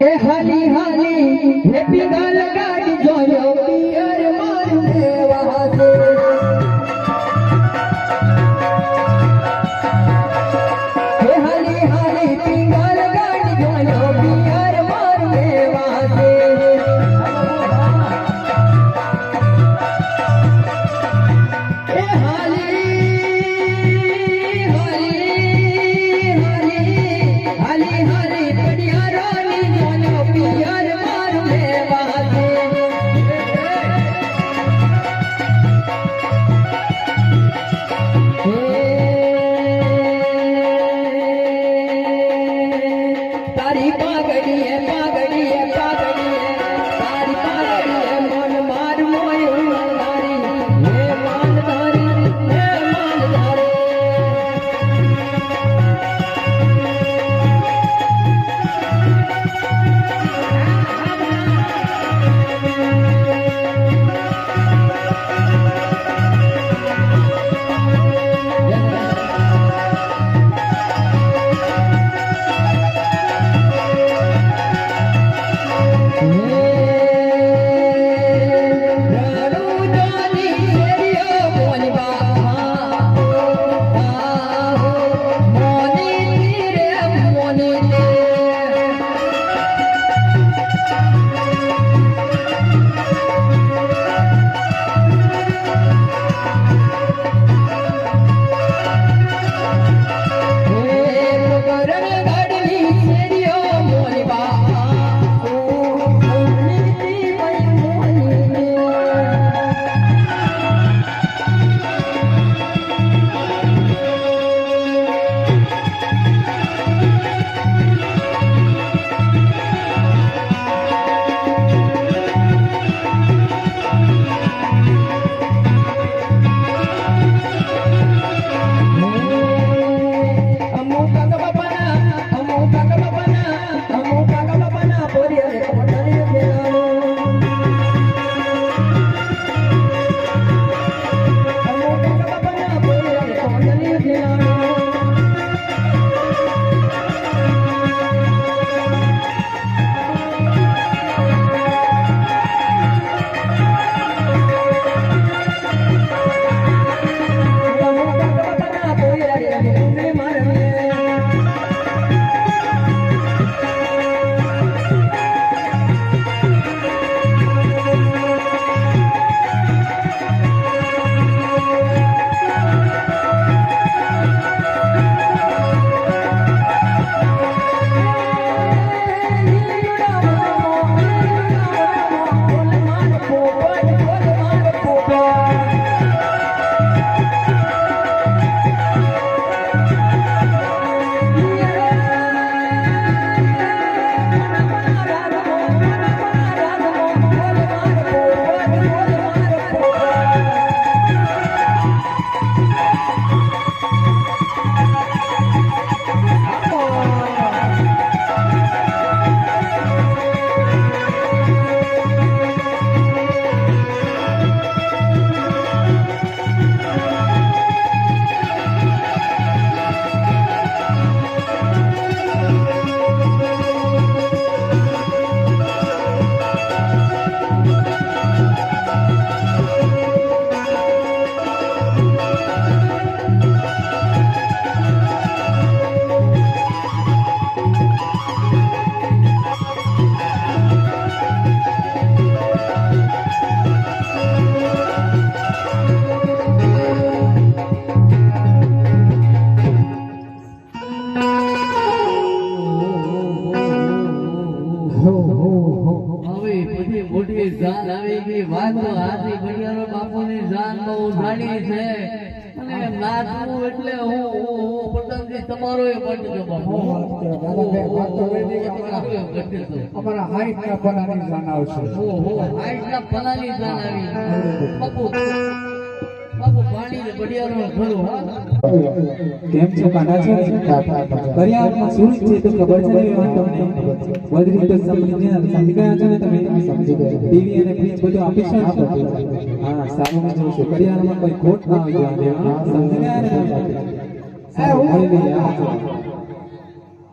એ હાલી અમારા હાઈટ જાન આવશે. ઓહો હાઈટના પલાની જાન આવી. બાપુ બાપુ પાણી ને ઘડિયાળો ખરું કેમ છો કાના છો? કરિયાવરમાં શું છે તો ખબર છે તમને બધી રીતે સમજી સમજી ગયા છો ને તમે? સમજી ગયા ટીવી અને ફ્રીજ બધું આપી શકો હા સારું મેં છે. કરિયાવરમાં કોઈ ખોટ ના આવી જવા સમજી ગયા ને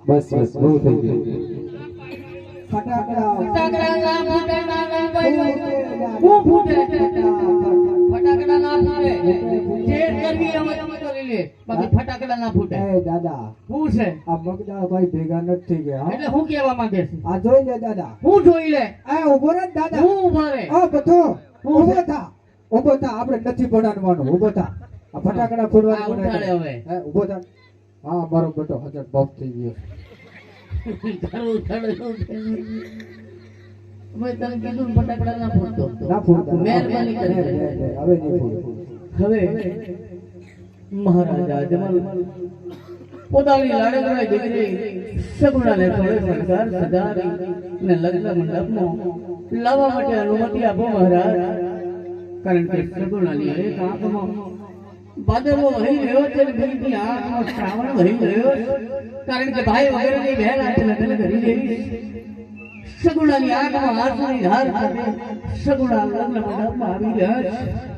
બસ બસ બહુ થઈ ગયું. ફટાકડા ફટાકડા ના ફૂટે ના ના હું ફૂટે ફટાકડા ના ફૂટે જે કરવી અમે કરી લે બાકી ફટાકડા ના ફૂટે એ દાદા શું છે આ મગદાળ ભાઈ ભેગા નથી થઈ ગયા એટલે હું કેવા માંગે છે આ જોઈ લે દાદા. હું જોઈ લે આ ઊભો રે દાદા હું ઊભા રે આ બધો ઊભો થા. ઊભો થા. આપણે નથી ભણાવવાનું ઊભો થા. આ ફટાકડા ફોડવાનું ઉઠાડે હવે ઊભો થા. હા મારો બેટો હજાર બફ થઈ ગયો તારું ઉઠાડે શું મેં તને કીધું ને ફટાકડા ના ના ફોડતા મહેરબાની કરી હવે નહીં પોતાની લાડકડાઈ દીકરી સગુણાને થોડે અને લગ્ન મંડપમાં લાવવા માટે અનુમતિ આપો મહારાજ કારણ કે સગુણાની એક ભાદરવો વહી રહ્યો છે અને બીજી આંખનો શ્રાવણ વહી રહ્યો કારણ કે ભાઈ વગેરેની બહેન આજે લગ્ન કરી દેવી સગુણાની આંખમાં આંસુની ધાર સાથે સગુણા લગ્ન મંડપમાં આવી રહ્યા છે.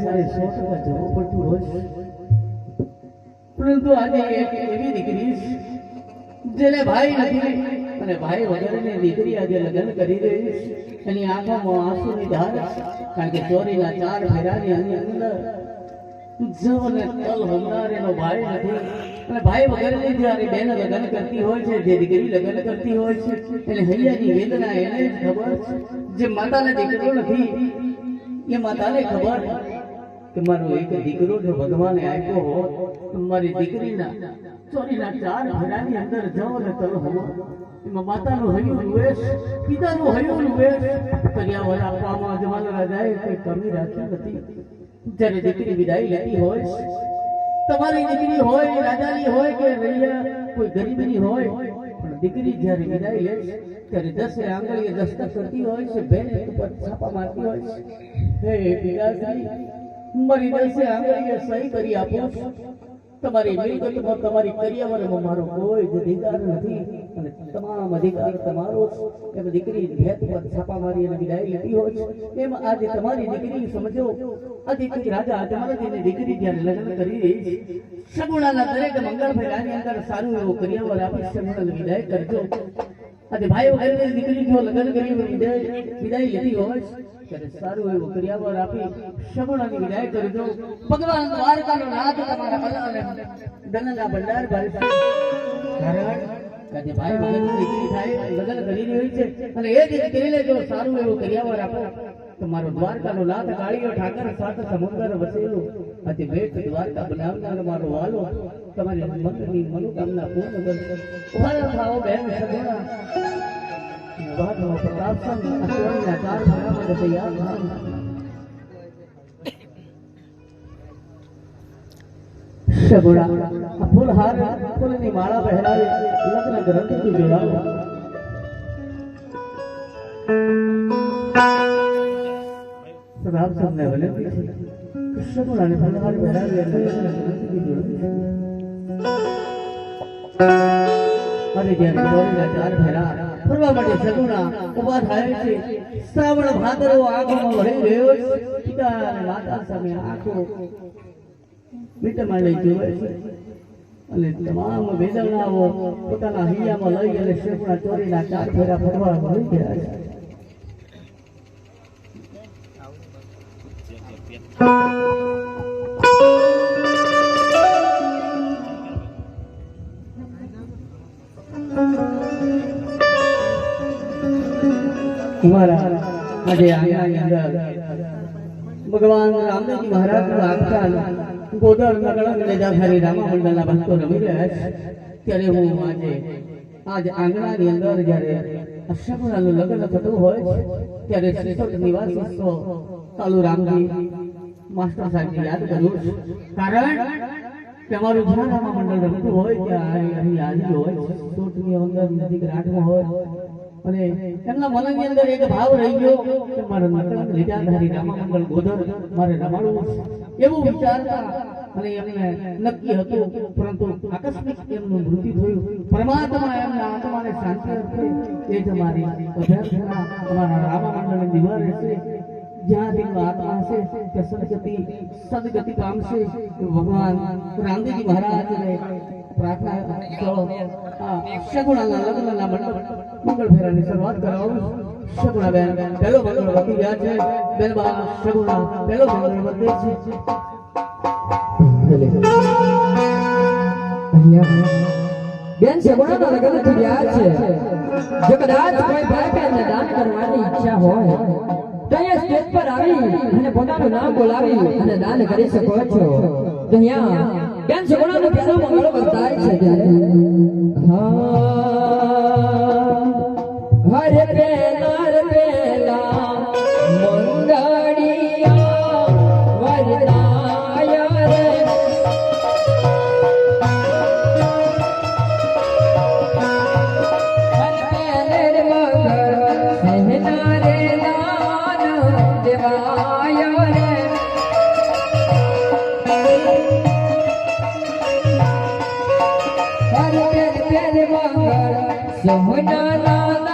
સાસરે સો ટકા જવું પડતું હોય પરંતુ આજે એક એવી દીકરી જેને ભાઈ નથી અને ભાઈ વગરની દીકરી આજે લગ્ન કરી રહી. એની આંખોમાં આંસુની ધાર કારણ કે ચોરીના ચાર ફેરાની અંદર જવ અને તલ હોમનાર ભાઈ નથી. અને ભાઈ વગરની જ્યારે બેન લગ્ન કરતી હોય છે, જે દીકરી લગ્ન કરતી હોય છે, એને હૈયાની વેદના એને ખબર જે માતાને દીકરો નથી, એ માતાને ખબર કે મારો એક દીકરો જો ભગવાને આપ્યો હોત તો મારી દીકરીના ચોરીના ચાર ફેરાની અંદર જવ અને તલ હોમો એમાં માતાનું હૈયું વેશ પિતાનું હૈયું વેશ કર્યાવર આપવામાં અજમાન રાજાએ કોઈ કમી રાખી નથી જ્યારે દીકરી વિદાય લેતી હોય તમારી દીકરી હોય રાજાની હોય કે રૈયા કોઈ ગરીબની હોય પણ દીકરી જ્યારે વિદાય લે છે ત્યારે દસે આંગળીએ દસ્તક કરતી હોય છે બેન ઉપર છાપા મારતી હોય છે હે પિતાશ્રી મારી દસે આંગળીએ સહી કરી આપો. તમારી મિલકતમાં તમારી કરિયાવરમાં મારો કોઈ જ અધિકાર નથી. અને તમામ અધિકાર તમારો છે એમ દીકરી ભેદ પર છાપા મારી અને વિદાય લીધી હોય એમ આજે તમારી દીકરી સમજો. આજે કોઈ રાજા તમારાજીની દીકરી જ્યારે લગ્ન કરી રહી છે સગુણાના દરેક મંગળભાઈ રાની અંદર સારું એવું કરિયાવર આપી સગુણાને વિદાય કરજો. આજે ભાઈઓ દીકરી જો લગ્ન કરી વિદાય વિદાય લેતી હોય ત્યારે સારું એવું કર્યાવર આપી સગુણાની વિદાય કરજો ભગવાન દ્વારકાનો નાથ તમારા અને ધનના ભંડાર ભરશે કારણ કે ભાઈ વગરની દીકરી થાય લગ્ન કરી રહી છે. અને એ દીકરીને જો સારું એવું કર્યાવર આપો. તમારો મારો દ્વારકાનો નાથ કાળીઓ ઠાકર સાત સમુદ્ર વસેલો. અતિ ભેટ દ્વારકા બનાવનાર મારો વાલો. તમારી મનની મનોકામના પૂર્ણ કરશે ઊભા થાઓ બહેન સગુણા. વાતનો પ્રતાપ સંગ અસવારના ચાર ભાગા માટે તૈયાર થાઓ સગુણા આ ફૂલહાર ફૂલની માળા પહેરાવી લગ્ન ગ્રંથથી જોડાવો પ્રતાપ સંગને વિનંતી છે સગુણાને ફૂલહાર પહેરાવી લગ્ન ગ્રંથથી જોડાવો અને જ્યારે ચાર ફેરા ફરવા માટે સગુણા ઊભા થાય છે. શ્રાવણ ભાદરવો આંખોમાં વહી રહ્યો છે. પિતા અને માતા સામે આંખો મીટમાં લઈ જોવે છે. અને તમામ વેદનાઓ પોતાના હૈયામાં લઈ અને શેપણા ચોરીના ચાર ફેરા ફરવા વહી ગયા છે. ભગવાન રામદેવજી મહારાજનું આજકાલ ગોદર નગર લેજાધારી રામા મંડળના ભક્તો રમી રહ્યા છે. ત્યારે હું આજે, આજ આંગણાની અંદર જ્યારે અક્ષરાનું લગ્ન થતું હોય, ત્યારે શ્રીસોદ નિવાસ સો કાલુ રામજી માસ્ટર સાહેબને યાદ કરું છું. કારણ કે અમારું જ્યાં રામા મંડળ રમતું હોય, ત્યાં અહીં હાજરી હોય સોટની અંદર નજીક રાઠમાં હોય અને એમના મનની અંદર એક ભાવ રહી ગયો કે મારે નકળંગ લીધાધારી રામામંગલ ગોધર મારે રમાડવું એવું વિચારતા અને એમને નક્કી હતું, પરંતુ આકસ્મિક એમનું મૃત્યુ થયું. પરમાત્મા એમના આત્માને શાંતિ આપે એ જ મારી અભ્યાસના અમારા રામા મંડળની રહેશે. જ્યાં તેમનો આત્મા હશે તે સદગતિ સદગતિ પામશે. ભગવાન રામદેવજી મહારાજને બેન પહેલો મંગળ ગયા લગ્ન થઈ રહ્યા છે. જો કદાચ કોઈ ભાઈ દાન કરવાની ઈચ્છા હોય, તો અહીંયા સ્ટેજ પર આવી અને પોતાનું નામ બોલાવી અને દાન કરી શકો છો. તો અહીંયા બેન સગુણાનો પહેલો મંગળ વર્તાય છે હા. હરે પેલા રે પેલા મંગળિયા વરદાય રે Yeah, we're not alone.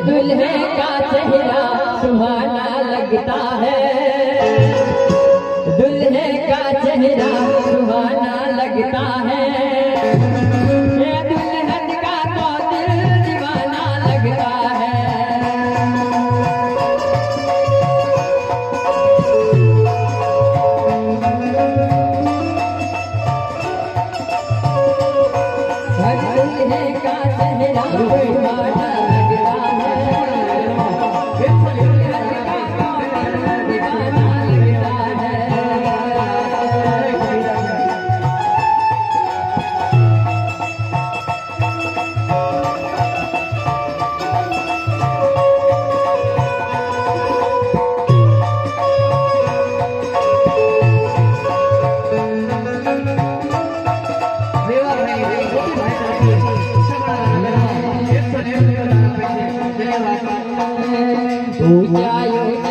दुल्हे का चेहरा सुहाना लगता है दुल्हे का चेहरा सुहाना लगता है પૂજાયો